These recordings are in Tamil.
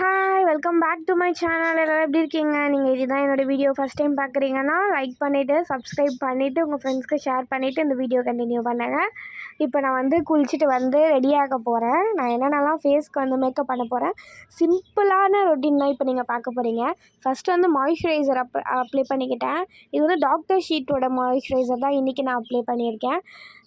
Hi welcome back to my channel எல்லோரும் எப்படி இருக்கீங்க? நீங்கள் இதுதான் என்னோடய வீடியோ ஃபஸ்ட் டைம் பார்க்குறீங்கன்னா லைக் பண்ணிவிட்டு சப்ஸ்கிரைப் பண்ணிவிட்டு உங்கள் ஃப்ரெண்ட்ஸ்க்கு ஷேர் பண்ணிவிட்டு இந்த வீடியோ கண்டினியூ பண்ணுங்கள் இப்போ நான் வந்து குளிச்சுட்டு வந்து ரெடியாக போகிறேன் நான் என்னென்னலாம் ஃபேஸ்க்கு வந்து மேக்கப் பண்ண போகிறேன் சிம்பிளான ரொட்டீன் தான் இப்போ நீங்கள் பார்க்க போகிறீங்க ஃபஸ்ட்டு வந்து மாய்ஸ்சரைசர் அப் அப்ளை பண்ணிக்கிட்டேன். இது வந்து டாக்டர் ஷீட்டோட மாய்ஸ்சரைசர் தான் இன்றைக்கி நான் அப்ளை பண்ணியிருக்கேன்.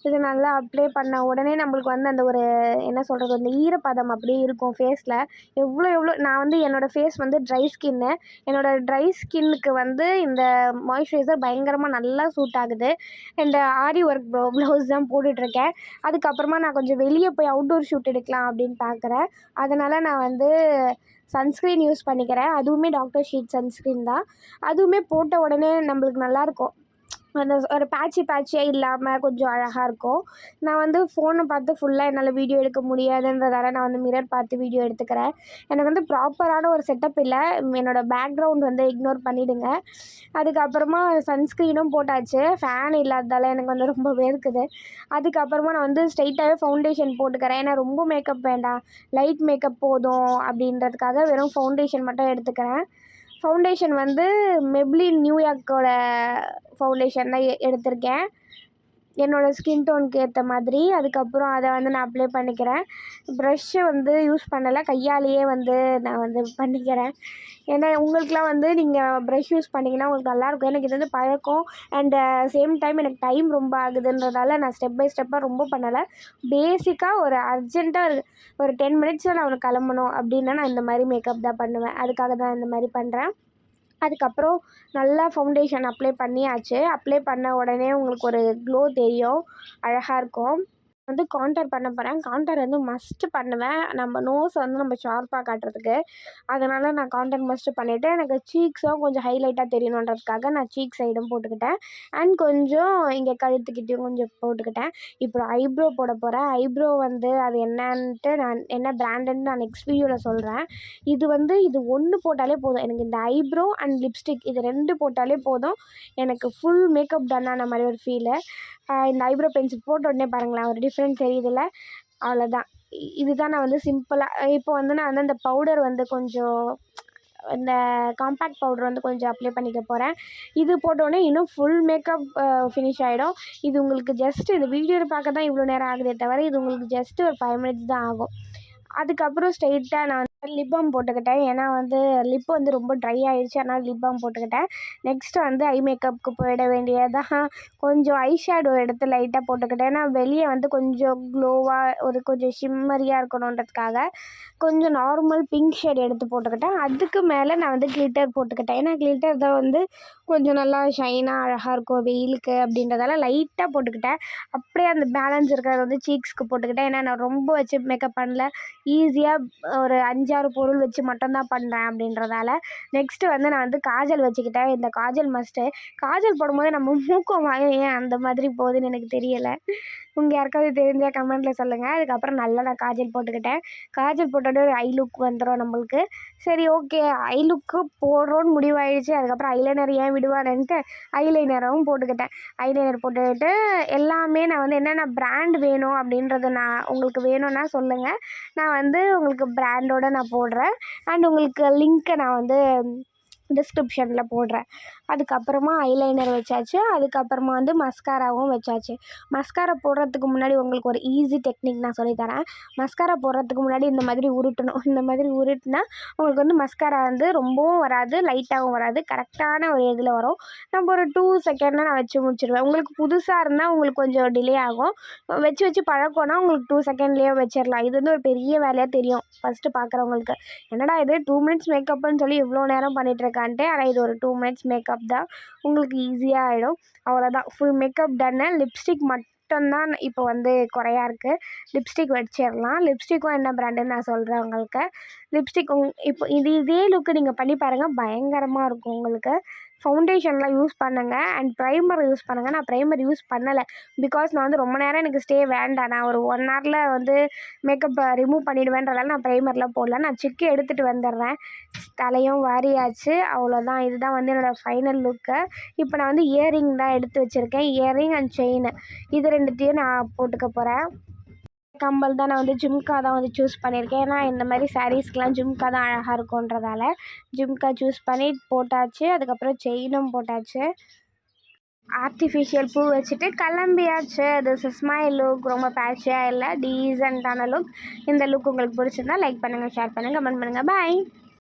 இது நல்லா அப்ளை பண்ண உடனே நம்மளுக்கு வந்து அந்த ஒரு என்ன சொல்கிறது அந்த ஈரப்பதம் அப்படியே இருக்கும் ஃபேஸில் எவ்வளோ எவ்வளோ நான் வந்து என்னோடய ஃபேஸ் வந்து ட்ரை ஸ்கின்னு என்னோடய ட்ரை ஸ்கின்னுக்கு வந்து இந்த மாய்ஸ்சரைசர் பயங்கரமாக நல்லா சூட் ஆகுது. அண்ட் ஆரி ஒர்க் ப்ளோ ப்ளவுஸ் தான் போட்டுட்ருக்கேன் அதுக்கப்புறமா நான் கொஞ்சம் வெளியே போய் அவுட்டோர் ஷூட் எடுக்கலாம் அப்படின்னு பார்க்குறேன் அதனால் நான் வந்து சன்ஸ்க்ரீன் யூஸ் பண்ணிக்கிறேன். அதுவுமே டாக்டர் ஷீட் சன்ஸ்க்ரீன் தான். அதுவுமே போட்ட உடனே நம்மளுக்கு நல்லாயிருக்கும் அந்த ஒரு பேட்சி பேட்சியாக இல்லாமல் கொஞ்சம் அழகாக இருக்கும். நான் வந்து ஃபோனை பார்த்து ஃபுல்லாக என்னால் வீடியோ எடுக்க முடியாதுன்றதால நான் வந்து மிரர் பார்த்து வீடியோ எடுத்துக்கிறேன். எனக்கு வந்து ப்ராப்பரான ஒரு செட்டப் இல்லை. என்னோடய பேக்ரவுண்ட் வந்து இக்னோர் பண்ணிவிடுங்க அதுக்கப்புறமா சன்ஸ்க்ரீனும் போட்டாச்சு. ஃபேன் இல்லாததால் எனக்கு வந்து ரொம்ப வேர்க்குது அதுக்கப்புறமா நான் வந்து ஸ்ட்ரைட்டாகவே ஃபவுண்டேஷன் போட்டுக்கிறேன். ஏன்னா ரொம்ப மேக்கப் வேண்டாம். லைட் மேக்கப் போதும் அப்படின்றதுக்காக வெறும் ஃபவுண்டேஷன் மட்டும் எடுத்துக்கிறேன். ஃபவுண்டேஷன் வந்து மெப்ளின் நியூயார்க்கோட ஃபவுண்டேஷன் தான் எ எடுத்திருக்கேன். என்னோடய ஸ்கின் டோனுக்கு ஏற்ற மாதிரி. அதுக்கப்புறம் அதை வந்து நான் அப்ளை பண்ணிக்கிறேன். ப்ரஷ்ஷு வந்து யூஸ் பண்ணலை. கையாலேயே வந்து நான் வந்து பண்ணிக்கிறேன். ஏன்னா உங்களுக்குலாம் வந்து நீங்கள் ப்ரஷ் யூஸ் பண்ணிங்கன்னா உங்களுக்கு நல்லாயிருக்கும் எனக்கு இது வந்து பழக்கம். அண்டு சேம் டைம் எனக்கு டைம் ரொம்ப ஆகுதுன்றதால நான் ஸ்டெப் பை ஸ்டெப்பாக ரொம்ப பண்ணலை. பேசிக்காக ஒரு அர்ஜென்ட்டாக ஒரு ஒரு டென் மினிட்ஸில் நான் அவனுக்கு கிளம்பணும் அப்படின்னா நான் இந்த மாதிரி மேக்கப் தான் பண்ணுவேன். அதுக்காக தான் இந்த மாதிரி பண்ணுறேன் அதுக்கப்புறம் நல்லா ஃபவுண்டேஷன் அப்ளை பண்ணியாச்சு. அப்ளை பண்ண உடனே உங்களுக்கு ஒரு க்ளோ தெரியும். அழகாக இருக்கும். வந்து கான்டர் பண்ண போகிறேன் கான்டர் வந்து மஸ்ட்டு பண்ணுவேன். நம்ம நோஸ் வந்து நம்ம ஷார்ப்பாக காட்டுறதுக்கு. அதனால் நான் கான்டர் மஸ்ட்டு பண்ணிவிட்டு எனக்கு சீக்ஸும் கொஞ்சம் ஹைலைட்டாக தெரியணுன்றதுக்காக நான் சீக் சைடும் போட்டுக்கிட்டேன். அண்ட் கொஞ்சம் இங்கே கழுத்துக்கிட்டேயும் கொஞ்சம் போட்டுக்கிட்டேன். இப்போ ஐப்ரோ போட போகிறேன் ஐப்ரோ வந்து அது என்னன்ட்டு நான் என்ன பிராண்டுன்னு நான் நெக்ஸ்ட் வீடியோவில் சொல்கிறேன் இது வந்து இது ஒன்று போட்டாலே போதும். எனக்கு இந்த ஐப்ரோ அண்ட் லிப்ஸ்டிக் இது ரெண்டு போட்டாலே போதும். எனக்கு ஃபுல் மேக்கப் டன் ஆன மாதிரி ஒரு ஃபீலு இந்த ஐப்ரோ பென்சில் போட்ட உடனே பாருங்களேன். ஒரு டிஃப்ரெண்ட் தெரியுதுல்ல அவ்வளோதான் இதுதான் நான் வந்து சிம்பிளாக இப்போ வந்து நான் வந்து அந்த பவுடர் வந்து கொஞ்சம் இந்த காம்பேக்ட் பவுடர் வந்து கொஞ்சம் அப்ளை பண்ணிக்க போகிறேன் இது போட்டோன்னே இன்னும் ஃபுல் மேக்கப் ஃபினிஷ் ஆகிடும் இது உங்களுக்கு ஜஸ்ட் இந்த வீடியோவில் பார்க்க தான் இவ்வளோ நேரம் ஆகுதே தவிர இது உங்களுக்கு ஜஸ்ட்டு ஒரு ஃபைவ் மினிட்ஸ் தான் ஆகும். அதுக்கப்புறம் ஸ்ட்ரெயிட்டாக நான் லிப் பாம் போட்டுக்கிட்டேன். ஏன்னா வந்து லிப் வந்து ரொம்ப ட்ரை ஆகிடுச்சு அதனால் லிப் பாம் போட்டுக்கிட்டேன். நெக்ஸ்ட்டு வந்து ஐ மேக்கப்புக்கு போயிட வேண்டியதாக கொஞ்சம் ஐ ஷேடோ எடுத்து லைட்டாக போட்டுக்கிட்டேன். ஏன்னா வெளியே வந்து கொஞ்சம் க்ளோவாக ஒரு கொஞ்சம் ஷிம்மரியாக இருக்கணுன்றதுக்காக கொஞ்சம் நார்மல் பிங்க் ஷேட் எடுத்து போட்டுக்கிட்டேன். அதுக்கு மேலே நான் வந்து கிளிட்டர் போட்டுக்கிட்டேன். ஏன்னா கிளிட்டர் தான் வந்து கொஞ்சம் நல்லா ஷைனாக அழகாக இருக்கும். வெயிலுக்கு அப்படின்றதால லைட்டாக போட்டுக்கிட்டேன். அப்படியே அந்த பேலன்ஸ் இருக்கிறத வந்து சீக்ஸ்க்கு போட்டுக்கிட்டேன். ஏன்னா நான் ரொம்ப வச்சு மேக்கப் பண்ணல. ஈஸியாக ஒரு அஞ்சு அஞ்சாறு பொருள் வச்சு மட்டும்தான் பண்ணுறேன் அப்படின்றதால நெக்ஸ்ட்டு வந்து நான் வந்து காஜல் வச்சுக்கிட்டேன். இந்த காஜல் மஸ்ட்டு காஜல் போடும்போது நம்ம மூக்கம் வாயும் ஏன் அந்த மாதிரி போகுதுன்னு எனக்கு தெரியலை. உங்கள் யாருக்காவது தெரிஞ்சால் கமெண்ட்டில் சொல்லுங்கள் அதுக்கப்புறம் நல்லா நான் காஜல் போட்டுக்கிட்டேன். காஜல் போட்டோடனே ஒரு ஐ லுக் வந்துடும் நம்மளுக்கு. சரி ஓகே ஐ லுக்கு போடுறோன்னு முடிவாயிடுச்சு. அதுக்கப்புறம் ஐலைனர் ஏன் விடுவாருன்ட்டு ஐலைனரும் போட்டுக்கிட்டேன். ஐலைனர் போட்டுக்கிட்டு எல்லாமே நான் வந்து என்னென்ன ப்ராண்ட் வேணும் அப்படின்றத நான் உங்களுக்கு வேணும்னா சொல்லுங்கள் நான் வந்து உங்களுக்கு ப்ராண்டோட நான் போடுறேன். அண்ட் உங்களுக்கு லிங்க்கை நான் வந்து டிஸ்கிரிப்ஷனில் போடுறேன். அதுக்கப்புறமா ஐலைனர் வச்சாச்சு. அதுக்கப்புறமா வந்து மஸ்காராவும் வச்சாச்சு. மஸ்காரா போடுறதுக்கு முன்னாடி உங்களுக்கு ஒரு ஈஸி டெக்னிக் நான் சொல்லித்தரேன் மஸ்காரா போடுறதுக்கு முன்னாடி இந்த மாதிரி உருட்டணும். இந்த மாதிரி உருட்டினா உங்களுக்கு வந்து மஸ்காரா வந்து ரொம்பவும் வராது லைட்டாகவும் வராது. கரெக்டான ஒரு இதில் வரும். நம்ம ஒரு டூ செகண்டில் நான் வச்சு முடிச்சிடுவேன் உங்களுக்கு புதுசாக இருந்தால் உங்களுக்கு கொஞ்சம் டிலே ஆகும். வச்சு வச்சு பழக்கம்னா உங்களுக்கு டூ செகண்ட்லேயே வச்சிடலாம் இது வந்து ஒரு பெரிய வேலையாக தெரியும். ஃபஸ்ட்டு பார்க்குறவங்களுக்கு என்னடா இது? டூ மினிட்ஸ் மேக்கப்னு சொல்லி இவ்வளோ நேரம் பண்ணிகிட்ருக்கான்ட்டு ஆனால் இது ஒரு டூ மினிட்ஸ் மேக்கப் தான். உங்களுக்கு ஈஸியாக ஆகிடும் அவ்வளோதான் ஃபுல் மேக்கப் டன்னு லிப்ஸ்டிக் மட்டும்தான் இப்போ வந்து குறையா இருக்குது லிப்ஸ்டிக் வச்சிடலாம். லிப்ஸ்டிக்கும் என்ன ப்ராண்டுன்னு நான் சொல்கிறேன் உங்களுக்கு. லிப்ஸ்டிக் உங் இப்போ இது இதே லுக்கு நீங்கள் பண்ணி பாருங்கள் பயங்கரமாக இருக்கும் உங்களுக்கு. ஃபவுண்டேஷன்லாம் யூஸ் பண்ணுங்கள் அண்ட் ப்ரைமர் யூஸ் பண்ணுங்கள் நான் ப்ரைமர் யூஸ் பண்ணலை. பிகாஸ் நான் வந்து ரொம்ப நேரம் எனக்கு ஸ்டே வேண்டாம். நான் ஒரு ஒன் ஹவரில் வந்து மேக்கப்பை ரிமூவ் பண்ணிவிடுவேன்றதால நான் ப்ரைமர்லாம் போடல. நான் சிக்கு எடுத்துகிட்டு வந்துடுறேன். தலையும் வாரியாச்சு. அவ்வளோதான் இதுதான் வந்து என்னோடய ஃபைனல் லுக்கு இப்போ நான் வந்து இயரிங் தான் எடுத்து வச்சுருக்கேன். இயரிங் அண்ட் செயின் இது ரெண்டுத்தையும் நான் போட்டுக்க போகிறேன் கம்பல் தான் நான் வந்து ஜும்கா தான் வந்து சூஸ் பண்ணியிருக்கேன். ஏன்னா இந்த மாதிரி சாரீஸ்க்கெலாம் ஜும்கா தான் அழகாக இருக்குன்றதால ஜும்கா சூஸ் பண்ணி போட்டாச்சு. அதுக்கப்புறம் செயினும் போட்டாச்சு. ஆர்டிஃபிஷியல் பூ வச்சுட்டு கிளம்பியாச்சு. திஸ் இஸ் மை லுக் ரொம்ப பேட்சியாக இல்லை டீசெண்டான லுக் இந்த லுக் உங்களுக்கு பிடிச்சிருந்தா லைக் பண்ணுங்கள் ஷேர் பண்ணுங்கள் கமெண்ட் பண்ணுங்கள் பாய்